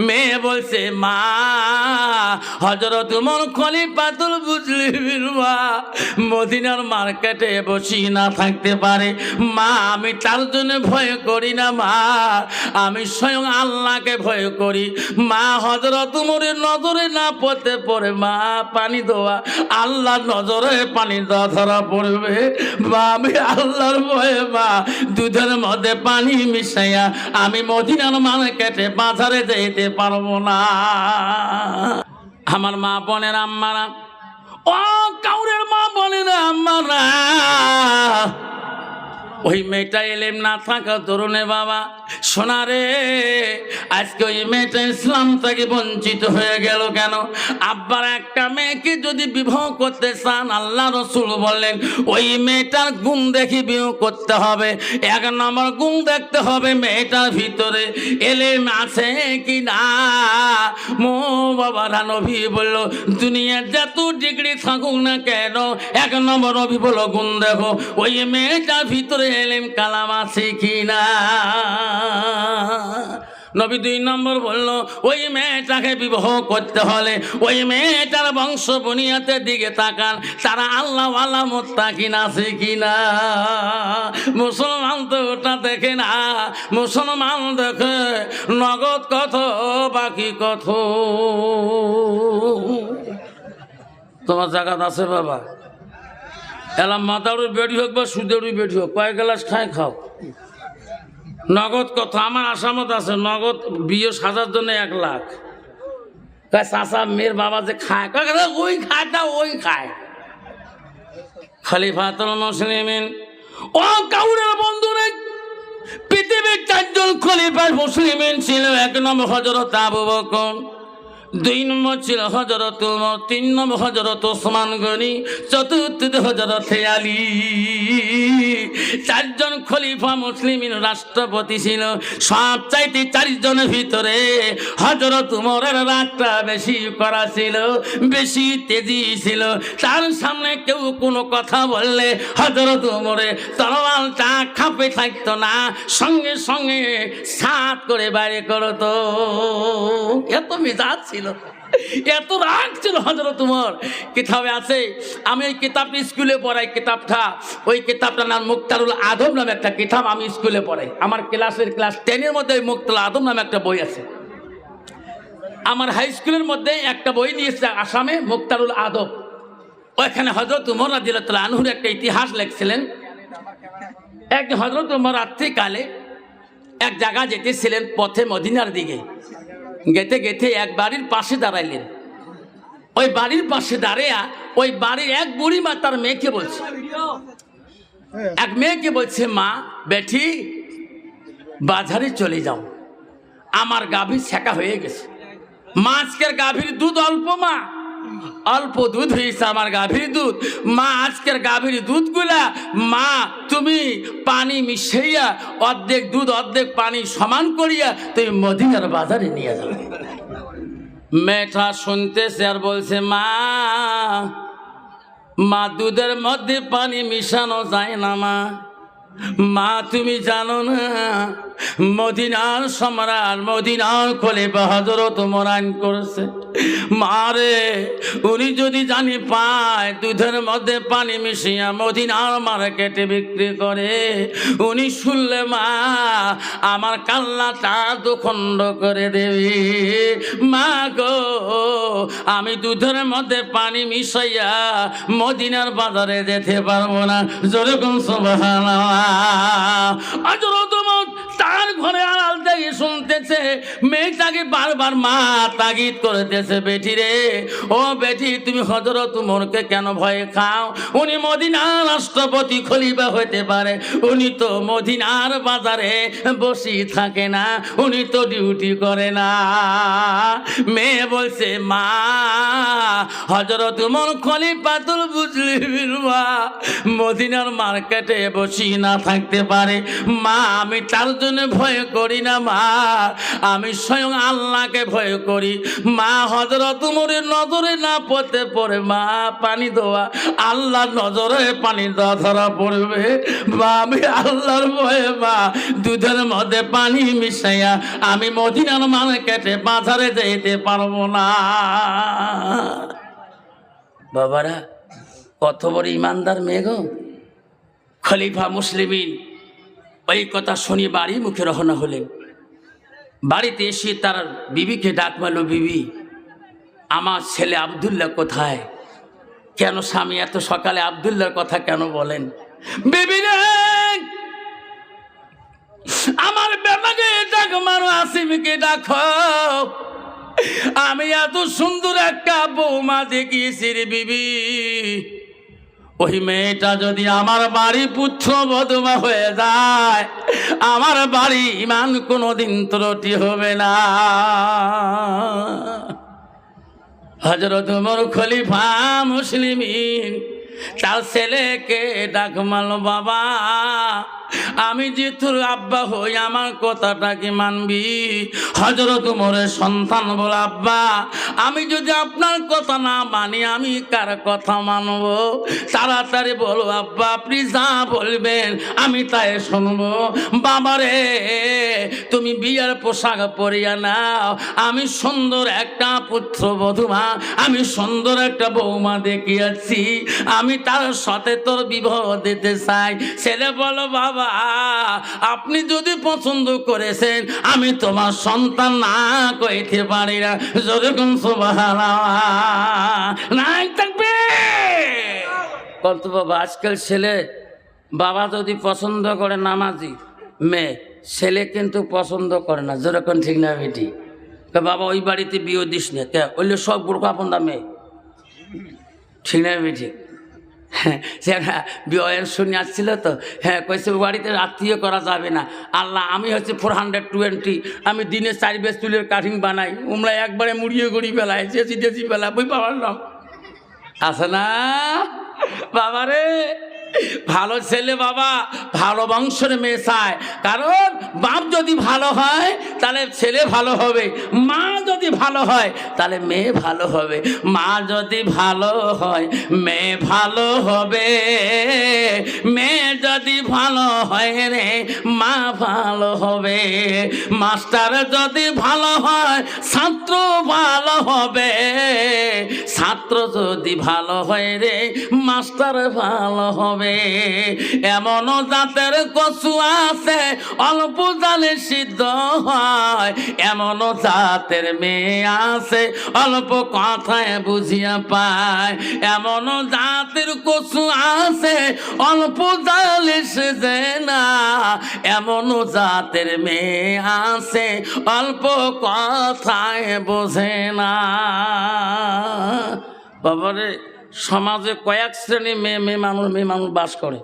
মেয়ে বলছে, মা হজরত উমর খলিফাতুল বুঝলি মা মদিনার মার্কেটে বসি না থাকতে পারে। মা, আমি তার জন্য ভয় করি না, মা। আমি স্বয়ং আল্লাহকে ভয় করি। মা হজরত উমরের নজরে না পড়তে পড়ে, মা, পানি দেওয়া। আল্লাহর নজরে পানি দেওয়া ধরা পড়বে। বা আমি আল্লাহর ভয়ে, মা, দুধের মধ্যে পানি মিশাইয়া আমি মদিনার মার্কেটে বাজারে যেতে পারব না। আমার মা বোনের আম্মারা ও কাউরের মা বোনের আম্মারা। ওই মেয়েটা এলেম না থাকা তরুণে বাবা। শোনা রে, আজকে ওই মেয়েটা ইসলাম থেকে বঞ্চিত হয়ে গেল কেন? আব্বার একটা মেয়েকে যদি বিবাহ করতে চান, আল্লাহ রসুল বললেন, ওই মেয়েটার গুণ দেখি বিবাহ করতে হবে। এক নম্বর গুণ দেখতে হবে মেয়েটার ভিতরে। এলেম আছে কি না? মো বাবা নবী বলল, দুনিয়ার যত ডিগ্রি থাকুক না কেন, এক নম্বর নবী বলল গুণ দেখো। ওই মেয়েটার ভিতরে এলেম কালাম আছে কি না নবী দুই নম্বর বলল, ওই মেয়েটাকে বিবাহ করতে হলে ওই মেয়েটার বংশ বুনিয়াতের দিকে তাকান, তারা আল্লাহ আল্লাহ মোত্তা কিনা আছে কিনা? মুসলমান তো ওটা দেখে না, মুসলমান দেখে নগদ কত, বাকি কত? তোমার জায়গা আছে বাবা? এলাম মাথারও বেড়ি হোক বা সুদেরই বেড়ি হোক, কয়েক গ্লাস খাই খাও। নগদ কত আমার আসামত আছে, নগদ বিয়ে সাজার জন্য এক লাখ। কয় চাষা মেয়ের বাবা যে খায়, কয় ওই খায় তা ওই খায়। খলিফাতুল মুসলিমিন, ও কাউরের বন্ধু রে পৃথিবীর চারজন খলিফার মুসলিমিন ছিল, এক নম্বর হজরত আবু বকর। দুই নম্বর ছিল হজরত উমর তিন নম্বর হজরত ওসমান গনি, চতুর্থ হজরত চারজন খলিফা মুসলিমিন রাষ্ট্রপতি ছিল, সব চাইতে চারজনের ভিতরে হজরত উমরের রাগটা বেশি করা ছিল, বেশি তেজি ছিল। তার সামনে কেউ কোনো কথা বললে হজরত উমরে তরোয়ালটা খাপে থাকতো না, সঙ্গে সঙ্গে সাত করে বাইরে করতো। এত মেজাজ ছিল। এত রাগ ছিল হজরত উমর। কিতাবে আছে, আমি ওই কিতাবটা স্কুলে পড়াই, কিতাবটা, ওই কিতাবটার নাম মুক্তারুল আদম নামে একটা কিতাব আমি স্কুলে পড়াই। আমার ক্লাসের ক্লাস টেনের মধ্যে ওই মুক্তারুল আদম নামে একটা বই আছে। আমার হাই স্কুলের মধ্যে একটা বই নিয়েছে আসামে, মুক্তারুল আদব। ওইখানে হজরত উমর রাজিল্লাহ আনহুর একটা ইতিহাস লেখছিলেন। এক হজরত উমর রাত্রিকালে এক জায়গা যেতেছিলেন পথে মদিনার দিকে। গেতে গেতে এক বাড়ির পাশে দাঁড়াইলেন। ওই বাড়ির পাশে দাঁড়িয়া ওই বাড়ির এক বুড়ি মা তার মেয়েকে বলছে, এক মেয়েকে বলছে, মা, বেঠি, বাজারে চলে যাও। আমার গাভীর ছেঁকা হয়ে গেছে। মা, আজকের গাভীর দুধ অল্প, মা। অল্প দুধ হয়েছে আমার গাভীর দুধ। মা, আজকের গাভীর দুধগুলা, মা, তুমি পানি মিশাইয়া অর্ধেক দুধ, অর্ধেক পানি সমান করিয়া তুমি মদিনার বাজারে নিয়ে যাবে। মেয়েটা শুনতেছে আর বলছে, মা মা, দুধের মধ্যে পানি মিশানো যায় না, মা। মা, তুমি জানো না, মদিনার সম্রাট মদিনার খোলে বাহাদুরত মরান করেছে। মারে উনি যদি জানি পায়, দুধের মধ্যে পানি মিশিয়া মদিনার মার্কেটে বিক্রি করে, উনি শুনলে মা, আমার কাল্লাটা দুখণ্ড করে দেবে। মা গো, আমি দুধের মধ্যে পানি মিশাইয়া মদিনার বাজারে যেতে পারব না। যেরকম সবাই তার ঘরে আড়াল থেকে শুনতেছে, মেয়েটাকে বারবার মা তাগিদ করতেছে, বেটি রে, ও বেটি, তুমি হজরত উমরকে কেন ভয়ে খাও? উনি মদিনার রাষ্ট্রপতি খলিফা হতে পারে। উনি তো মদিনার বাজারে বসি থাকে না, উনি তো ডিউটি করে না। মেয়ে বলছে, মা হজরত উমর খলিফাতুল বুঝলি মদিনার মার্কেটে বসি না থাকতে পারে। মা, আমি তার জন্য ভয় করি না, মা। আমি স্বয়ং আল্লাহকে ভয় করি। মা হজরত উমরের নজরে না পড়তে পড়ে, মা, পানি দেওয়া। আল্লাহ নজরে পানি দেওয়া ধরা পড়বে। বা আমি আল্লাহর ভয়ে, মা, দুধের মধ্যে পানি মিশাইয়া আমি মদিনার মার্কেটে বাজারে যেতে পারব না। বাবারা, কত বড় ইমানদার মেয়ে গো। খলিফা মুসলিমিন। ওই কথা শুনি বাড়ি মুখে রওনা হলেন। বাড়িতে এসে তার বিবিকে ডাক মারল বিবি, আমার ছেলে আবদুল্লাহ কোথায়? কেন স্বামী এত সকালে আবদুল্লাহর কথা কেন বলেন? বিবি আমার ডাক আসিমকে ডাকো। আমি এত সুন্দর একটা বৌমা দেখিয়েছি রে বিবি। ওই মেয়েটা যদি আমার বাড়ি পুত্র বদমা হয়ে যায়, আমার বাড়ি ইমান কোনো দিন ত্রুটি হবে না। হজরত খলিফা মুসলিমিন তার ছেলেকে ডাক মাল বাবা, আমি যে তোর আব্বা হই, আমার কথাটা কি মানবি? হজরত উমরের সন্তান বল, আব্বা, আমি যদি আপনার কথা না মানি, আমি কার কথা মানব? তাড়াতাড়ি বলো, আব্বা, আপনি যা বলবেন, আমি তাই শুনব। বাবারে, তুমি বিয়ের পোশাক পরিয়া নাও। আমি সুন্দর একটা পুত্র বধুমা আমি সুন্দর একটা বৌমা দেখিয়াছি। আমি তার সাথে তোর বিবাহ দিতে চাই। ছেলে বলো, বাবা, আপনি যদি পছন্দ করেছেন, আমি তোমার সন্তান না কইতে পারি না। যেরকম নাই থাকবে। কত বাবা, আজকাল ছেলে, বাবা যদি পছন্দ করে নামাজি, মেয়ে, ছেলে কিন্তু পছন্দ করে না। যেরকম ঠিক না, বেটি? বাবা, ওই বাড়িতে বিয়ে দিস না। কে? ওইলে সব বুড়ো আপন দামে ঠিক না, বেটি? সে বিয়ের শুনে আসছিল তো। হ্যাঁ কইছে বাড়িতে রাত্রিও করা যাবে না। আল্লাহ, আমি হচ্ছে ফোর হান্ড্রেড টোয়েন্টি আমি দিনে চার বেশ চুলের কাঠিং বানাই। উমরা একবারে মুড়িয়ে গড়ি বেলায় চেঁচি চেঁচি বেলা বই পাওয়ার নাম। আছে না? বাবারে! ভালো ছেলে বাবা, ভালো বংশের মেয়ে চায় কারণ বাপ যদি ভালো হয়, তাহলে ছেলে ভালো হবে। মা যদি ভালো হয়, তাহলে মেয়ে ভালো হবে। মা যদি ভালো হয়, মেয়ে ভালো হবে। মেয়ে যদি ভালো হয় রে, মা ভালো হবে। মাস্টার যদি ভালো হয়, ছাত্র ভালো হবে। ছাত্র যদি ভালো হয় রে, মাস্টার ভালো হবে। এমনও জাতের কচু আছে, অল্প জালে সিদ্ধ হয়। এমনও জাতের মেয়ে আছে, অল্প কথায় বুঝিয়া পায়। এমনও জাতের কচু আছে, অল্প জালে সেজে না। এমনও জাতের মেয়ে আছে, অল্প কথায় বোঝে না। বাবারে সমাজে কয়েক শ্রেণি মেয়ে মেয়ে মানুষ মেয়ে মানুষ বাস করে।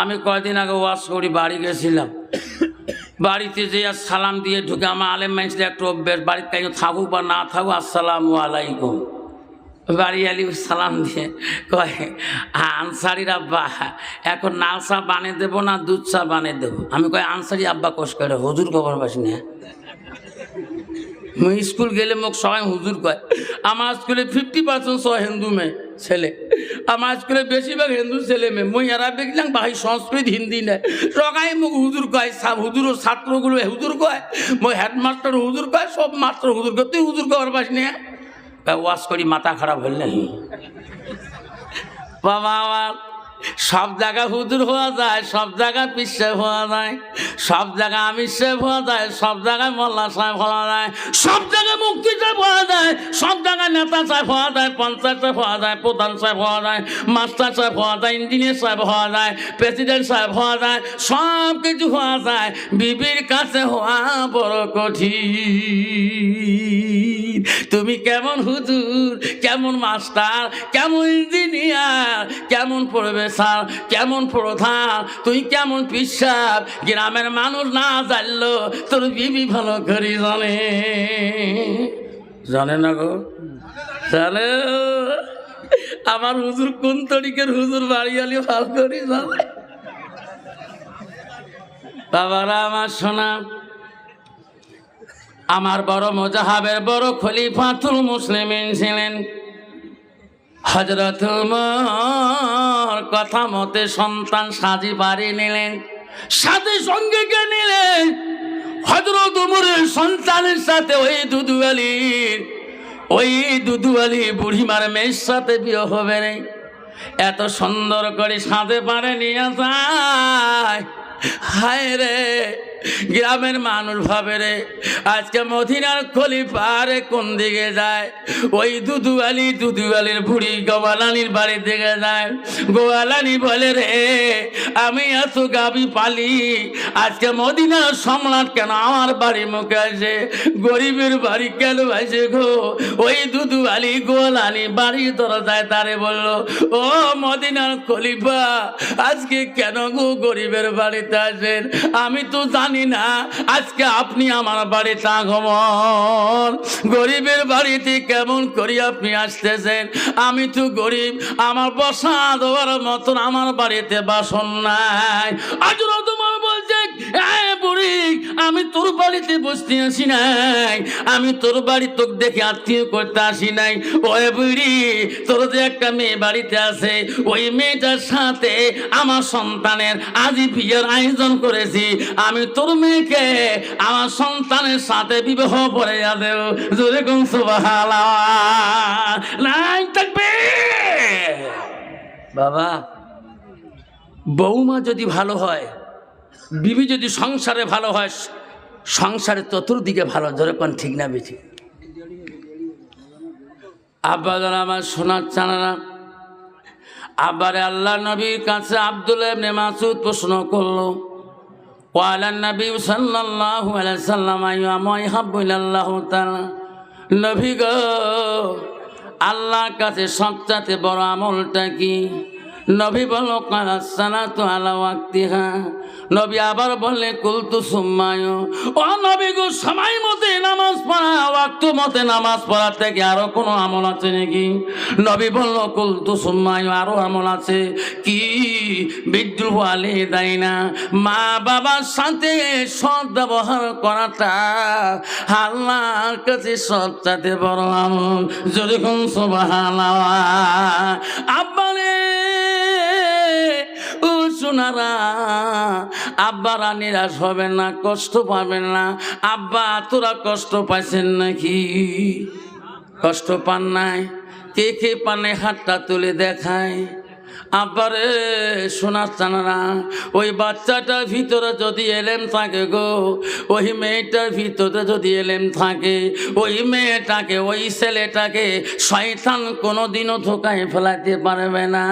আমি কয়দিন আগে ওয়াশ করি, বাড়ি গেছিলাম। বাড়িতে যে সালাম দিয়ে ঢুকে আমার আলেম মানুষদের একটু অভ্যেস, বাড়িতে কেউ থাকুক বা না থাকুক, আসসালামু আলাইকুম। বাড়ি আলি সালাম দিয়ে কয়, আনসারির আব্বা, এখন নাল চা বানিয়ে দেবো না দুধ চা বানিয়ে দেবো? আমি কয়, আনসারি আব্বা কোষ করে, হজুর খবর পাস না? স্কুল গেলে মোক সবাই হুজুর কয়, আমার স্কুলে ফিফটি পার্সেন্ট সব হিন্দু মেয়ে। ছেলে। আমার স্কুলে বেশিরভাগ হিন্দু ছেলে মেয়ে। মই এরা দেখলাম ভাই সংস্কৃত, হিন্দি নেয় সবাই মোক হুজুর কয়, সব হুজুর ছাত্রগুলো হুজুর কয়। মই হেডমাস্টার হুজুর কয়, সব মাস্টার হুজুর কয়। তুই হুজুর কবার পাস নিয়ে ওয়াশ করি, মাথা খারাপ হল নাহি। বাবা, আমার সব জায়গা হুজুর হওয়া যায় সব জায়গায় পিসে হওয়া যায় সব জায়গা আমির সাহেব হওয়া যায় সব জায়গায় মোল্লা সাহেব হওয়া যায় সব জায়গায় মুক্তি সাহেব হওয়া যায় সব জায়গায় নেতা সাহেব হওয়া যায় পঞ্চায়েত সাহেব হওয়া যায় প্রধান সাহেব হওয়া যায় মাস্টার সাহেব হওয়া যায় ইঞ্জিনিয়ার সাহেব হওয়া যায় প্রেসিডেন্ট সাহেব হওয়া যায় সব কিছু হওয়া যায় বিবির কাছে হওয়া বড় কঠিন তুমি কেমন হুজুর, কেমন মাস্টার, কেমন ইঞ্জিনিয়ার, কেমন প্রফেসর, কেমন প্রধান, তুই কেমন পিসাব? গ্রামের মানুষ না জানলো, তোর বিবি ভালো করি জানে। জানে না গো? জানে। আমার হুজুর কোন তরিকের হুজুর বাড়ি আলি ভালো করি জানে। বাবারা, আমার শোনা আমার বড় মোজাহাবের বড় খলিফাতুল মুসলিমিন ছিলেন। হজরত কথা মতে সন্তান সাজি বাড়ি নিলেন, সাথে সঙ্গে কে নিলেন হজরত উমরের সন্তানের সাথে ওই দুদু আলীর ওই দুদু আলী বুড়িমার মেয়ের সাথে বিয়ে হবে রে। এত সুন্দর করে সাথে পারে নিয়ে যায়। হায় রে! গ্রামের মানুষ ভাবে রে, আজকে মদিনার খলিফারে কোন দিকে যায়? ওই দুদু আলী দুদু আলীর বুড়ি গোয়ালানির বাড়ি দিকে যায়। গোয়ালানি বলে রে, আমি এত গাবি পালি, আজকে মদিনার সম্রাট কেন আমার বাড়ি মুখে আসে? গরিবের বাড়ি কেন আসে গো? ওই দুদু আলী গোয়ালানি বাড়ি দরজায় তারে বলল, ও মদিনার খলিফা, আজকে কেন গো গরিবের বাড়িতে আসেন? আমি তো না, আজকে আপনি আমার বাড়িতে আগমন। গরিবের বাড়িতে কেমন করি আপনি আসতেছেন? আমি তো গরিব, আমার বসা দেওয়ার মতন আমার বাড়িতে বাসন নাই। আজ তোমার আমি তোর বাড়িতে বসতে আসি নাই। আমি তোর বাড়ি তোকে দেখে আত্মীয় করতে আসি নাই। ওই বুড়ি, তোর যে একটা মেয়ে বাড়িতে আছে, ওই মেয়েটার সাথে আমার সন্তানের আজই বিয়ের আয়োজন করেছি। আমি তোর মেয়েকে আমার সন্তানের সাথে বিবাহ পরে দেব। জোরে নাই থাকবে। বাবা, বৌমা যদি ভালো হয় বিবি যদি সংসারে ভালো হয়, সংসারে চতুর্দিকে ভালো, ধরে কোন ঠিক না বেশি আব্বা যারা আমার সোনার চানারা আব্বারে আল্লাহ নবীর কাছে আব্দুল মাসুদ প্রশ্ন করল, ওয়ালা নবী সাল্লাম গো, আল্লাহর কাছে সবচাইতে বড় আমলটা কি? নবী বলো ওয়াক্তিহা। নবী আবার বললে কুলতু সুম্মায়। ও নবী গো, সময় মতে নামাজ পড়া, ওয়াক্ত মতে নামাজ পড়ার থেকে আরও কোনো আমল আছে নাকি? নবী বলল, কুলতু সুম্মায়, আরও আমল আছে। কি? বিদ্রুহ আলে দেয় না মা বাবার সাথে সৎ ব্যবহার করাটা আল্লাহর কাছে সবচাইতে বড় আমল। যদি কোন সোবাহানা আব্বারে ও সোনারা আব্বারা নিরাশ হবেন না, কষ্ট পাবেন না। আব্বা, তোরা কষ্ট পাইছেন নাকি? কষ্ট পান নাই? কে কে পানে হাতটা তুলে দেখায়? আব্বারে শোনার চানারা ওই বাচ্চাটার ভিতরে যদি এলেম থাকে গো, ওই মেয়েটার ভিতরে যদি এলেম থাকে, ওই মেয়েটাকে, ওই ছেলেটাকে শয়তান কোনোদিনও ধোকায় ফেলাতে পারবে না।